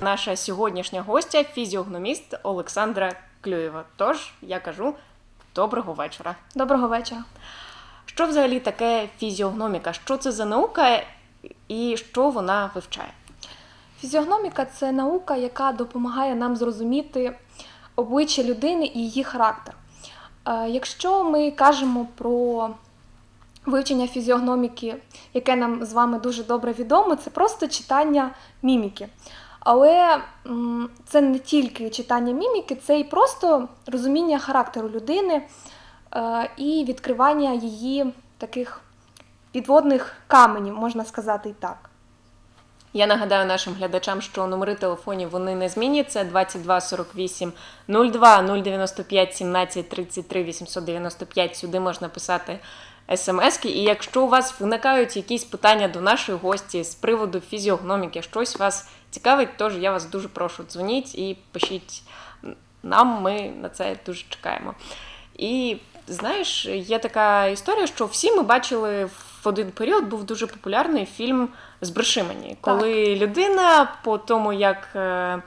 Наша сьогоднішня гостя фізіогноміст Олександра Клюєва. Тож я кажу доброго вечора. Доброго вечора. Що взагалі таке фізіогноміка? Що це за наука і що вона вивчає? Фізіогноміка це наука, яка допомагає нам зрозуміти обличчя людини і її характер. Е, Якщо ми кажемо про вивчення фізіогноміки, яке нам з вами дуже добре відомо, це просто читання міміки. Але це не тільки читання міміки, це і просто розуміння характеру людини е, і відкривання її таких підводних каменів, можна сказати і так. Я нагадаю нашим глядачам, що номери телефонів вони не зміняться 22 48 02 095 17 33 895. Сюди можна писати смски. І якщо у вас виникають якісь питання до нашої гості з приводу фізіогноміки, щось вас цікавить, тож я вас дуже прошу дзвоніть і пишіть нам. Ми на це дуже чекаємо. І знаєш, є така історія, що всі ми бачили в один період був дуже популярний фільм мені, коли людина по тому, як е,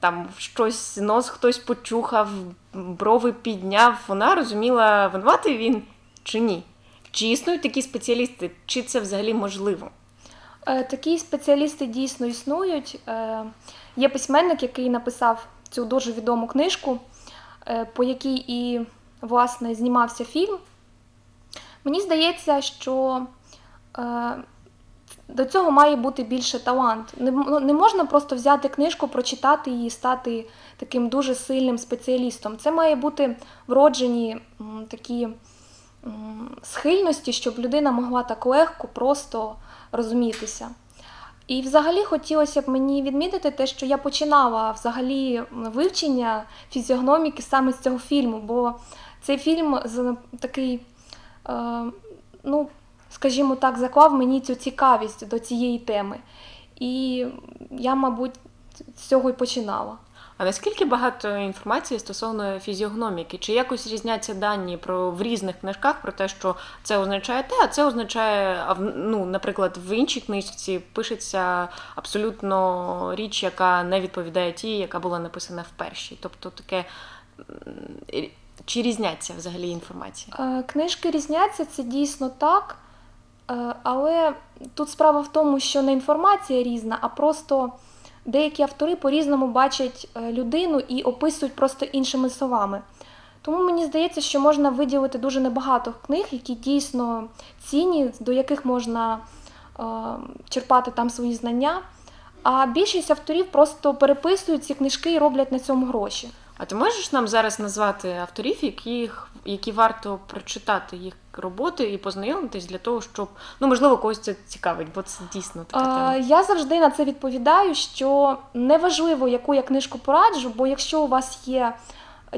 там щось нос хтось почухав, брови підняв, вона розуміла, винуватий він чи ні. Чи існують такі спеціалісти, чи це взагалі можливо? Е, Такі спеціалісти дійсно існують. Е, Є письменник, який написав цю дуже відому книжку, е, по якій і власне знімався фільм. Мені здається, що до цього має бути більше талант. Ну, не можна просто взяти книжку, прочитати її стати таким дуже сильним спеціалістом. Це має бути вроджені такі схильності, щоб людина могла так легко просто розумітися. І взагалі хотілося б мені відмітити те, що я починала взагалі вивчення фізіогноміки саме з цього фільму, бо цей фільм такий, е, ну, скажімо так, заклав мені цю цікавість до цієї теми. І я, мабуть, з цього й починала. А наскільки багато інформації стосовно фізіогноміки? Чи якось різняться дані про в різних книжках про те, що це означає те, а це означає, ну, наприклад, в іншій книжці пишеться абсолютно річ, яка не відповідає тій, яка була написана в першій. Тобто таке чи різняться взагалі інформація? Е, Книжки різняться, це дійсно так. Е, Але тут справа в тому, що не інформація різна, а просто деякі автори по-різному бачать е, людину і описують просто іншими словами. Тому мені здається, що можна виділити дуже небагато книг, які дійсно цінні, до яких можна е, черпати там свої знання. А більшість авторів просто переписують ці книжки і роблять на цьому гроші. А ти можеш нам зараз назвати авторів, яких, які варто прочитати їх роботи і познайомитись для того, щоб ну можливо когось це цікавить, бо це дійсно така тема. Е, Я завжди на це відповідаю, що неважливо, яку я книжку пораджу, бо якщо у вас є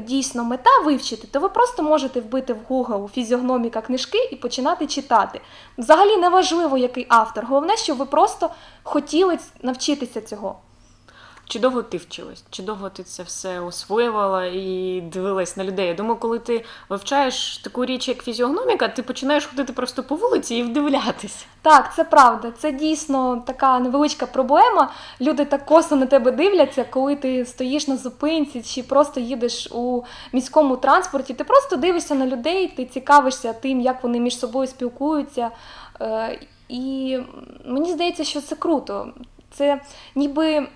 дійсно мета вивчити, то ви просто можете вбити в Google фізіогноміка книжки і починати читати. Взагалі неважливо, який автор. Головне, щоб ви просто хотіли навчитися цього. Чи довго ти вчилась? Чи довго ти це все освоювала і дивилась на людей? Я думаю, коли ти вивчаєш таку річ, як фізіогноміка, ти починаєш ходити просто по вулиці і вдивлятись. Так, це правда. Це дійсно така невеличка проблема. Люди так косо на тебе дивляться, коли ти стоїш на зупинці чи просто їдеш у міському транспорті. Ти просто дивишся на людей, ти цікавишся тим, як вони між собою спілкуються. Е, І мені здається, що це круто. Це ніби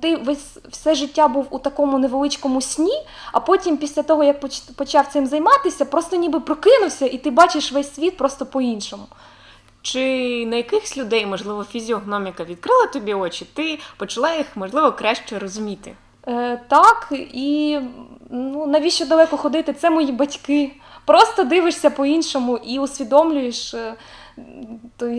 ти весь все життя був у такому невеличкому сні, а потім, після того, як почав цим займатися, просто ніби прокинувся, і ти бачиш весь світ просто по-іншому. Чи на якихось людей, можливо, фізіогноміка відкрила тобі очі, ти почала їх, можливо, краще розуміти? Е, так, і ну, навіщо далеко ходити? Це мої батьки. Просто дивишся по-іншому і усвідомлюєш, е,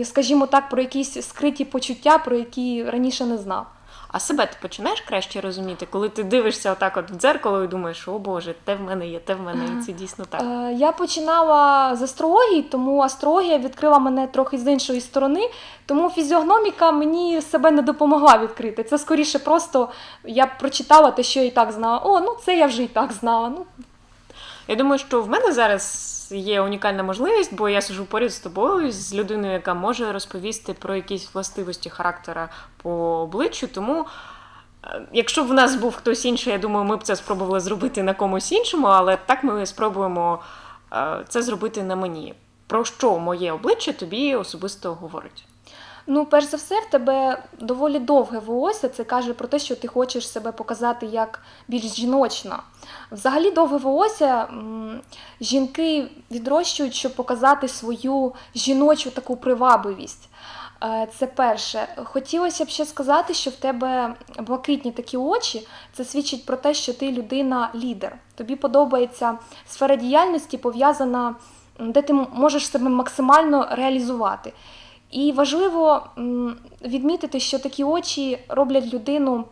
скажімо так, про якісь скриті почуття, про які раніше не знав. А себе ти починаєш краще розуміти, коли ти дивишся отак от в дзеркало і думаєш, о Боже, те в мене є, те в мене, і це дійсно так. Е, Я починала з астрології, тому астрологія відкрила мене трохи з іншої сторони, тому фізіогноміка мені себе не допомогла відкрити. Це скоріше просто я прочитала те, що я і так знала. О, ну це я вже і так знала. Ну, Я думаю, що в мене зараз є унікальна можливість, бо я сижу поряд з тобою, з людиною, яка може розповісти про якісь властивості характера по обличчю. Тому Е, Якщо б в нас був хтось інший, я думаю, ми б це спробували зробити на комусь іншому, але так ми спробуємо е, це зробити на мені. Про що моє обличчя тобі особисто говорить? Ну, перш за все, в тебе доволі довге волосся. Це каже про те, що ти хочеш себе показати як більш жіночна. Взагалі, довге волосся жінки відрощують, щоб показати свою жіночу таку привабливість. Е, Це перше. Хотілося б ще сказати, що в тебе блакитні такі очі. Це свідчить про те, що ти людина-лідер. Тобі подобається сфера діяльності, пов'язана, де ти можеш себе максимально реалізувати. І важливо відмітити, що такі очі роблять людину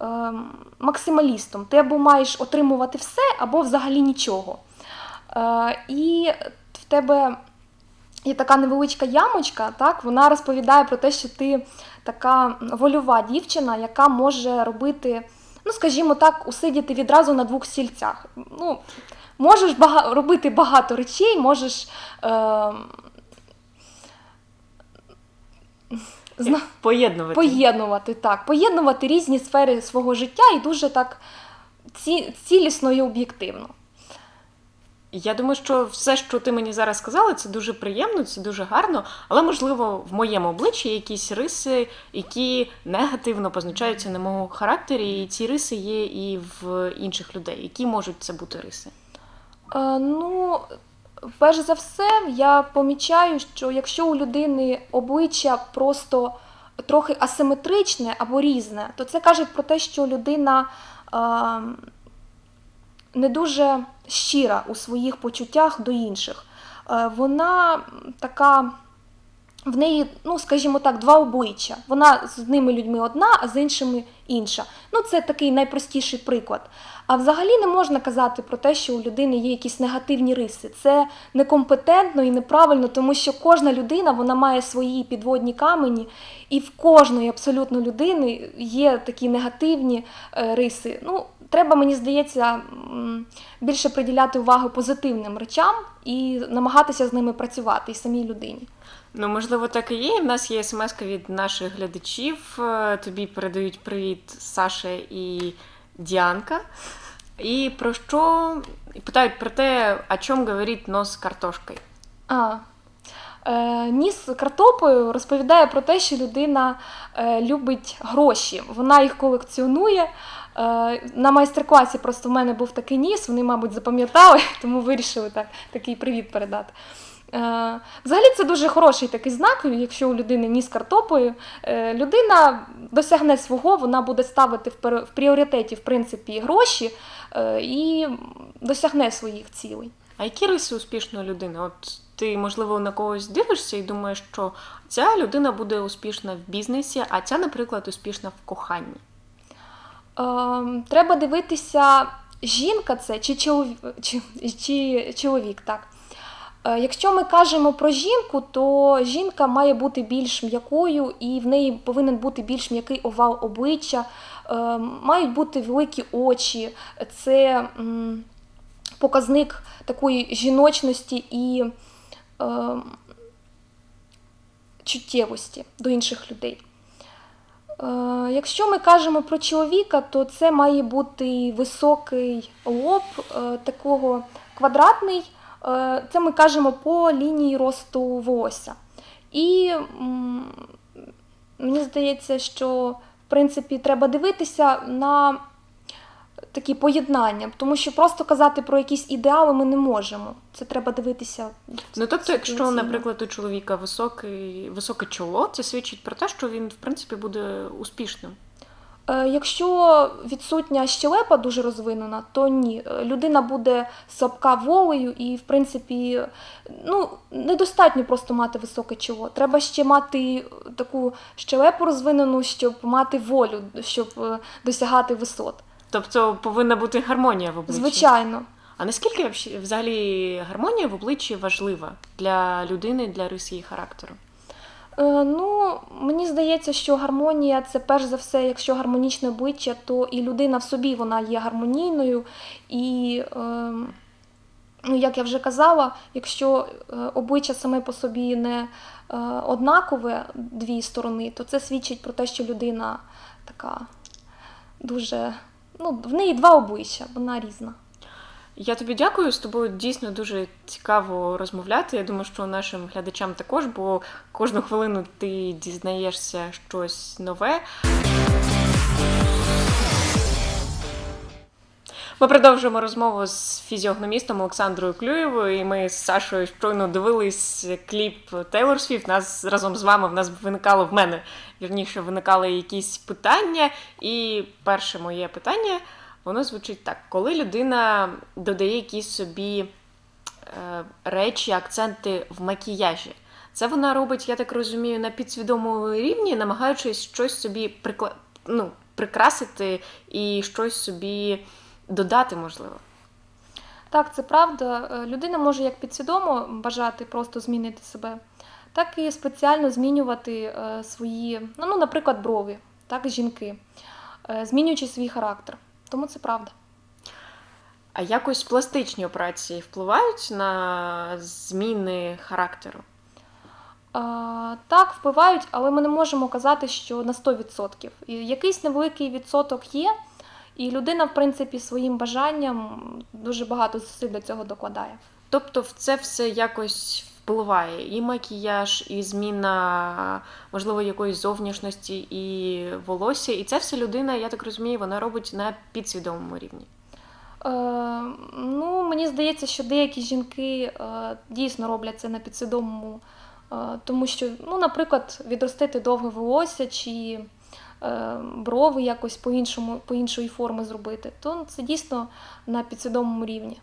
ем, максималістом. Ти або маєш отримувати все, або взагалі нічого. Е, І в тебе є така невеличка ямочка, так, вона розповідає про те, що ти така вольова дівчина, яка може робити, ну, скажімо так, усидіти відразу на двох стільцях. Ну, можеш бага- робити багато речей, можеш. Е, зна- Поєднувати. поєднувати так, поєднувати різні сфери свого життя і дуже так ці, цілісно і об'єктивно. Я думаю, що все, що ти мені зараз сказала, це дуже приємно, це дуже гарно, але можливо в моєму обличчі є якісь риси, які негативно позначаються на моєму характері, і ці риси є і в інших людей. Які можуть це бути риси? Е, ну, перш за все, я помічаю, що якщо у людини обличчя просто трохи асиметричне або різне, то це каже про те, що людина е, не дуже щира у своїх почуттях до інших. Е, вона така. В неї, ну скажімо так, два обличчя. Вона з одними людьми одна, а з іншими інша. Ну, це такий найпростіший приклад. А взагалі не можна казати про те, що у людини є якісь негативні риси. Це некомпетентно і неправильно, тому що кожна людина вона має свої підводні камені, і в кожної абсолютно людини є такі негативні е, риси. Ну, треба, мені здається, більше приділяти увагу позитивним речам і намагатися з ними працювати і самій людині. Ну, можливо, так і є. В нас є смс від наших глядачів. Е, Тобі передають привіт Саша і Діанка. І про що і питають про те, о чому говорить нос з картошкою. А. Е, Ніс з картопою розповідає про те, що людина е, любить гроші. Вона їх колекціонує. Е, на майстер-класі просто в мене був такий ніс, вони, мабуть, запам'ятали, тому вирішили так, такий привіт передати. Е, Взагалі це дуже хороший такий знак, якщо у людини ніс картопою. Е, Людина досягне свого, вона буде ставити в пріоритеті в принципі гроші і досягне своїх цілей. А які риси успішної людини? От ти, можливо, на когось дивишся і думаєш, що ця людина буде успішна в бізнесі, а ця, наприклад, успішна в коханні. Ем, треба дивитися, жінка це чи чоловік, чи, чи чоловік, так. Е, Якщо ми кажемо про жінку, то жінка має бути більш м'якою і в неї повинен бути більш м'який овал обличчя, е, мають бути великі очі. Це показник такої жіночності і е, чуттєвості до інших людей. Е, Якщо ми кажемо про чоловіка, то це має бути високий лоб, е, такого квадратний. Е, Це ми кажемо по лінії росту волосся. І мені здається, що в принципі треба дивитися на такі поєднання, тому що просто казати про якісь ідеали ми не можемо. Це треба дивитися. Ну тобто, якщо, наприклад, у чоловіка високий, високе чоло, це свідчить про те, що він, в принципі, буде успішним. Е, Якщо відсутня щелепа дуже розвинена, то ні. Е, Людина буде слабка волею і, в принципі, ну, недостатньо просто мати високе чоло. Треба ще мати таку щелепу розвинену, щоб мати волю, щоб е, досягати висот. Тобто повинна бути гармонія в обличчі. Звичайно. А наскільки взагалі гармонія в обличчі важлива для людини, для риси її характеру? Е, Ну, мені здається, що гармонія це перш за все, якщо гармонічне обличчя, то і людина в собі вона є гармонійною. І, е, ну, як я вже казала, якщо е, обличчя саме по собі не е, однакове дві сторони, то це свідчить про те, що людина така дуже. Ну, в неї два обличчя, вона різна. Я тобі дякую. З тобою дійсно дуже цікаво розмовляти. Я думаю, що нашим глядачам також, бо кожну хвилину ти дізнаєшся щось нове. Ми продовжуємо розмову з фізіогномістом Олександрою Клюєвою. І ми з Сашою щойно дивились кліп Тейлор Свіфт. Нас разом з вами в нас виникало в мене вірніше виникали якісь питання. І перше моє питання воно звучить так: коли людина додає якісь собі е, речі, акценти в макіяжі. Це вона робить, я так розумію, на підсвідомому рівні, намагаючись щось собі прикла... ну, прикрасити і щось собі додати, можливо. Так, це правда. Е, Людина може як підсвідомо бажати просто змінити себе, так і спеціально змінювати е, свої, ну, ну, наприклад, брови, так, жінки, е, змінюючи свій характер. Тому це правда. А якось пластичні операції впливають на зміни характеру? Так, впливають, але ми не можемо казати, що на 100%. Якийсь невеликий відсоток є, і людина, в принципі, своїм бажанням дуже багато зусиль до цього докладає. Тобто, в це все якось впливає і макіяж, і зміна, можливо, якоїсь зовнішності, і волосся. І це все людина, я так розумію, вона робить на підсвідомому рівні. Е, ну, мені здається, що деякі жінки е, дійсно роблять це на підсвідомому, е, тому що, ну, наприклад, відростити довге волосся чи брови якось по-іншому, по іншої форми зробити, то це дійсно на підсвідомому рівні.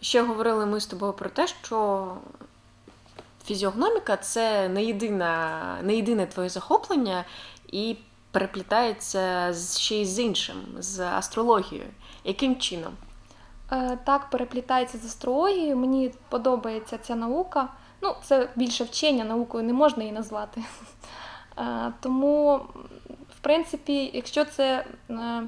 Ще говорили ми з тобою про те, що фізіогноміка це не єдина, не єдине твоє захоплення і переплітається ще й з іншим, з астрологією. Яким чином? Е, Так, переплітається з астрологією. Мені подобається ця наука. Ну, це більше вчення, наукою не можна її назвати. Е, Тому, в принципі, якщо це е,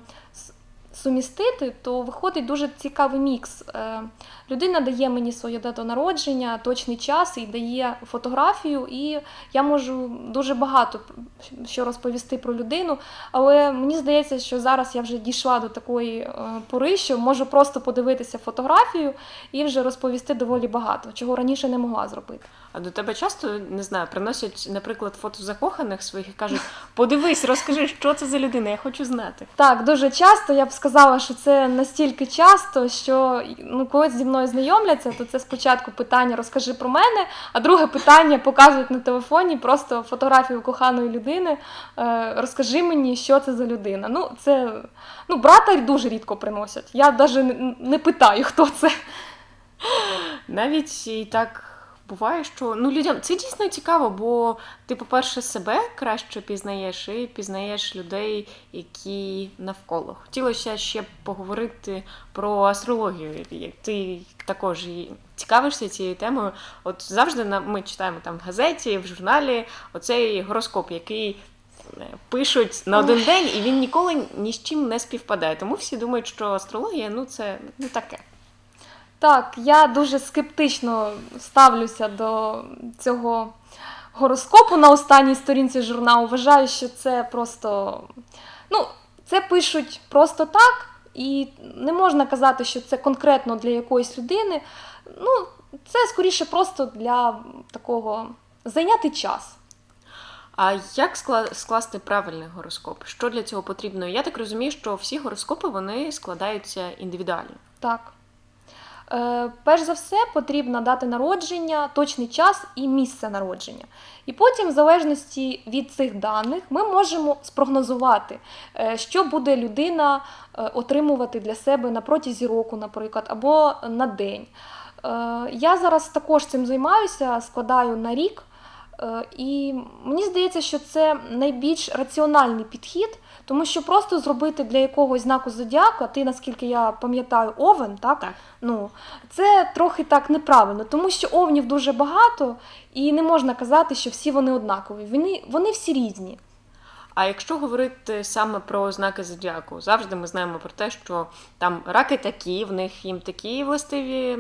сумістити, то виходить дуже цікавий мікс. Е, Людина дає мені своє дату народження, точний час і дає фотографію, і я можу дуже багато що розповісти про людину. Але мені здається, що зараз я вже дійшла до такої е, пори, що можу просто подивитися фотографію і вже розповісти доволі багато, чого раніше не могла зробити. А до тебе часто не знаю, приносять, наприклад, фото закоханих своїх і кажуть: подивись, розкажи, що це за людина, я хочу знати. Так, дуже часто я б сказала, що це настільки часто, що ну, коли зі мною знайомляться, то це спочатку питання розкажи про мене, а друге питання показують на телефоні просто фотографію коханої людини. Е, розкажи мені, що це за людина. Ну, це ну, брата дуже рідко приносять. Я навіть не, не питаю, хто це. Навіть і так буває, що ну людям це дійсно цікаво, бо ти, по-перше, себе краще пізнаєш і пізнаєш людей, які навколо. Хотілося ще поговорити про астрологію. Ти також цікавишся цією темою. От завжди ми читаємо там в газеті, в журналі оцей гороскоп, який. е, Пишуть на один день, і він ніколи ні з чим не співпадає. Тому всі думають, що астрологія ну це ну таке. Так, я дуже скептично ставлюся до цього гороскопу на останній сторінці журналу. Вважаю, що це просто. Ну, це пишуть просто так, і не можна казати, що це конкретно для якоїсь людини. Ну, це скоріше просто для такого зайняти час. А як скласти правильний гороскоп? Що для цього потрібно? Я так розумію, що всі гороскопи вони складаються індивідуально. Так. Е, перш за все, потрібна дата народження, точний час і місце народження. І потім, в залежності від цих даних, ми можемо спрогнозувати, е, що буде людина е, отримувати для себе на протязі року, наприклад, або на день. Я зараз також цим займаюся, складаю на рік. І мені здається, що це найбільш раціональний підхід, тому що просто зробити для якогось знаку зодіака, ти, наскільки я пам'ятаю, овен, так? Так. Ну, це трохи так неправильно, тому що овнів дуже багато, і не можна казати, що всі вони однакові. Вони, вони всі різні. А якщо говорити саме про знаки зодіаку, завжди ми знаємо про те, що там раки такі, в них їм такі властиві,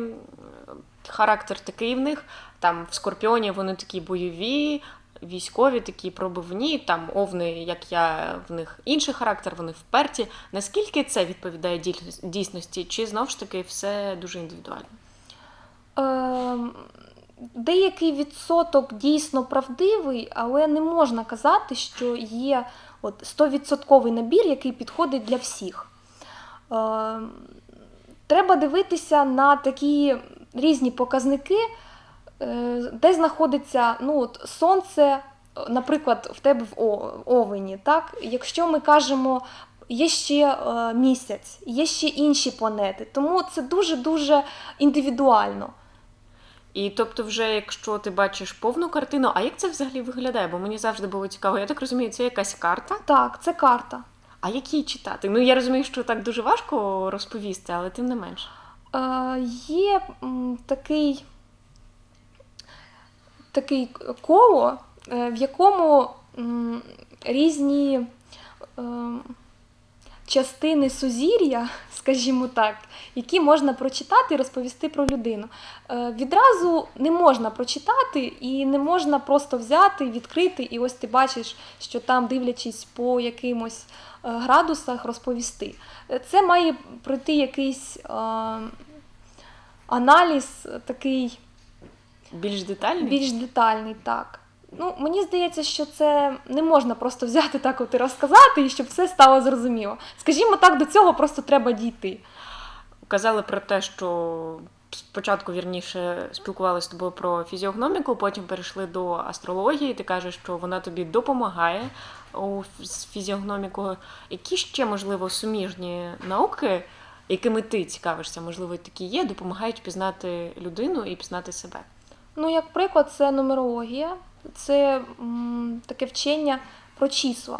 характер такий в них. Там в скорпіоні вони такі бойові, військові такі пробивні, там овни, як я, в них інший характер, вони вперті. Наскільки це відповідає дійсності? Чи знов ж таки все дуже індивідуально? Ем, Деякий відсоток дійсно правдивий, але не можна казати, що є от 100% набір, який підходить для всіх. Ем, Треба дивитися на такі різні показники, е, де знаходиться ну, от, сонце, е, наприклад, в тебе в овені. Так? Якщо ми кажемо, є ще е, місяць, є ще інші планети, тому це дуже-дуже індивідуально. І тобто, вже якщо ти бачиш повну картину, а як це взагалі виглядає? Бо мені завжди було цікаво. Я так розумію, це якась карта. Так, це карта. А як її читати? Ну я розумію, що так дуже важко розповісти, але тим не менше. Е, є такий, такий коло, е, в якому різні е, частини сузір'я, скажімо так, які можна прочитати і розповісти про людину. Е, відразу не можна прочитати і не можна просто взяти, відкрити, і ось ти бачиш, що там, дивлячись по якимось градусах, розповісти. Це має пройти якийсь аналіз такий Більш детальний? більш детальний, так. Ну, мені здається, що це не можна просто взяти так от і розказати, і щоб все стало зрозуміло. Скажімо так, до цього просто треба дійти. Казали про те, що спочатку вірніше спілкувалися з тобою про фізіогноміку, потім перейшли до астрології. Ти кажеш, що вона тобі допомагає у ф- з фізіогномікою. Які ще, можливо, суміжні науки, якими ти цікавишся, можливо, такі є, допомагають пізнати людину і пізнати себе? Ну, як приклад, це нумерологія, це м, таке вчення про числа.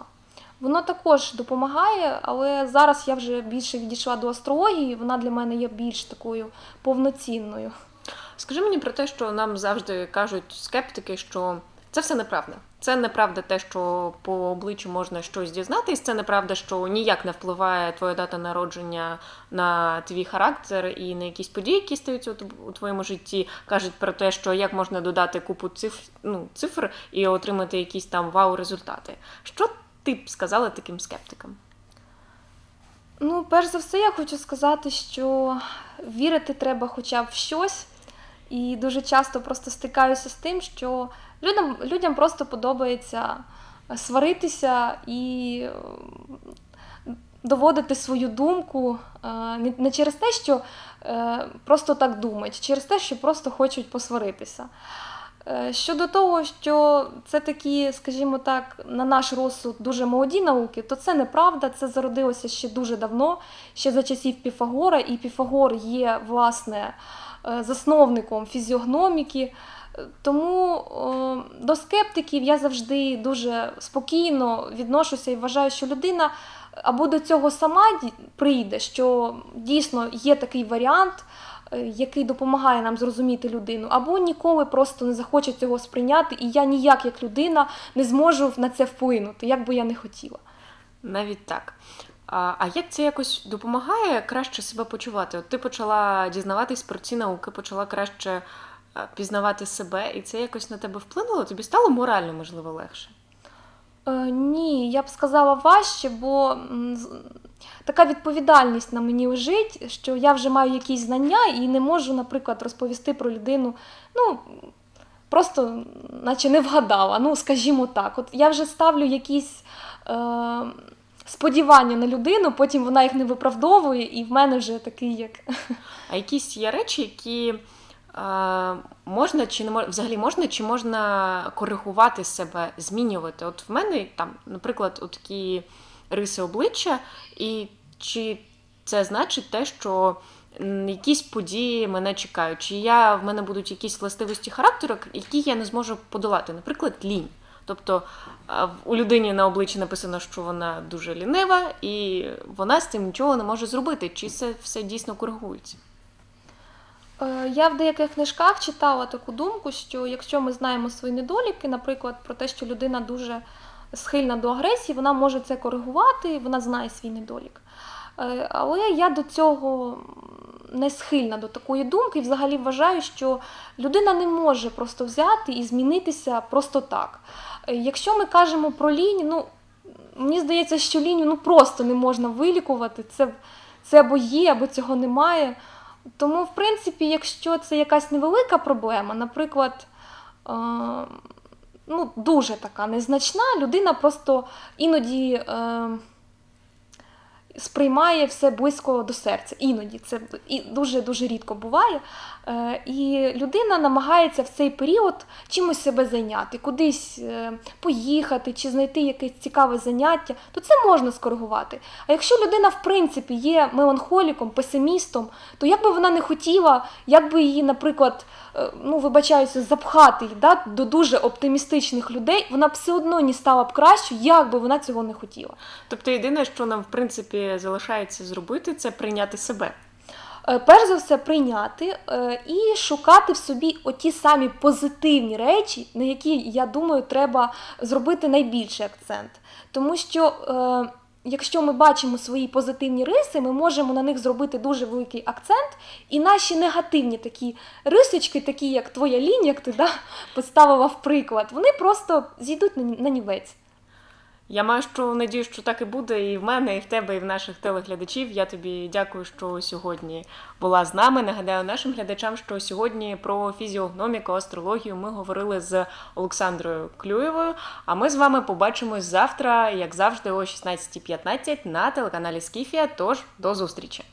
Воно також допомагає, але зараз я вже більше відійшла до астрології, вона для мене є більш такою повноцінною. Скажи мені про те, що нам завжди кажуть скептики, що це все неправда. Це неправда те, що по обличчю можна щось дізнатись. Це неправда, що ніяк не впливає твоя дата народження на твій характер і на якісь події, які стаються у твоєму житті. Кажуть про те, що як можна додати купу цифр, ну, цифр і отримати якісь там вау-результати. Що ти б сказала таким скептикам? Ну, перш за все, я хочу сказати, що вірити треба хоча б в щось. І дуже часто просто стикаюся з тим, що людям, людям просто подобається сваритися і е, доводити свою думку е, не, через те, що е, просто так думають, через те, що просто хочуть посваритися. Е, Щодо того, що це такі, скажімо так, на наш розсуд дуже молоді науки, то це неправда, це зародилося ще дуже давно, ще за часів Піфагора, і Піфагор є, власне, е, засновником фізіогноміки. Тому до скептиків я завжди дуже спокійно відношуся і вважаю, що людина або до цього сама прийде, що дійсно є такий варіант, е, який допомагає нам зрозуміти людину, або ніколи просто не захоче цього сприйняти, і я ніяк як людина не зможу на це вплинути, як би я не хотіла. Навіть так. А, як це якось допомагає краще себе почувати? От ти почала дізнаватись про ці науки, почала краще пізнавати себе, і це якось на тебе вплинуло? Тобі стало морально, можливо, легше? Е, ні, я б сказала важче, бо така відповідальність на мені лежить, що я вже маю якісь знання і не можу, наприклад, розповісти про людину. Ну, просто, наче не вгадала, ну, скажімо так. От я вже ставлю якісь е, сподівання на людину, потім вона їх не виправдовує, і в мене вже такий як. А якісь є речі, які е, можна чи не можна, взагалі можна, чи можна коригувати себе, змінювати? От в мене там, наприклад, от такі риси обличчя, і чи це значить те, що якісь події мене чекають, чи я, в мене будуть якісь властивості характеру, які я не зможу подолати, наприклад, лінь. Тобто у людині на обличчі написано, що вона дуже лінива, і вона з цим нічого не може зробити. Чи це все дійсно коригується? Е, Я в деяких книжках читала таку думку, що якщо ми знаємо свої недоліки, наприклад, про те, що людина дуже схильна до агресії, вона може це коригувати, вона знає свій недолік. Е, Але я до цього не схильна до такої думки, і взагалі вважаю, що людина не може просто взяти і змінитися просто так. Е, Якщо ми кажемо про лінь, ну мені здається, що лінь ну, просто не можна вилікувати. Це, це або є, або цього немає. Тому, в принципі, якщо це якась невелика проблема, наприклад, е, ну, дуже така незначна, людина просто іноді е, сприймає все близько до серця. Іноді це і дуже дуже рідко буває. Е, і людина намагається в цей період чимось себе зайняти, кудись е, поїхати чи знайти якесь цікаве заняття, то це можна скоригувати. А якщо людина, в принципі, є меланхоліком, песимістом, то як би вона не хотіла, як би її, наприклад, ну, вибачаюся, запхати да, до дуже оптимістичних людей, вона б все одно не стала б кращою, як би вона цього не хотіла. Тобто, єдине, що нам в принципі залишається зробити, це прийняти себе. Е, Перш за все, прийняти е, і шукати в собі оті самі позитивні речі, на які, я думаю, треба зробити найбільший акцент. Тому що, е, якщо ми бачимо свої позитивні риси, ми можемо на них зробити дуже великий акцент, і наші негативні такі рисочки, такі як твоя лінія, як ти да, поставила в приклад, вони просто зійдуть на, нівець. Я маю що надію, що так і буде, і в мене, і в тебе, і в наших телеглядачів. Я тобі дякую, що сьогодні була з нами. Нагадаю нашим глядачам, що сьогодні про фізіогноміку, астрологію ми говорили з Олександрою Клюєвою. А ми з вами побачимось завтра, як завжди, о 16.15 на телеканалі Скіфія. Тож до зустрічі!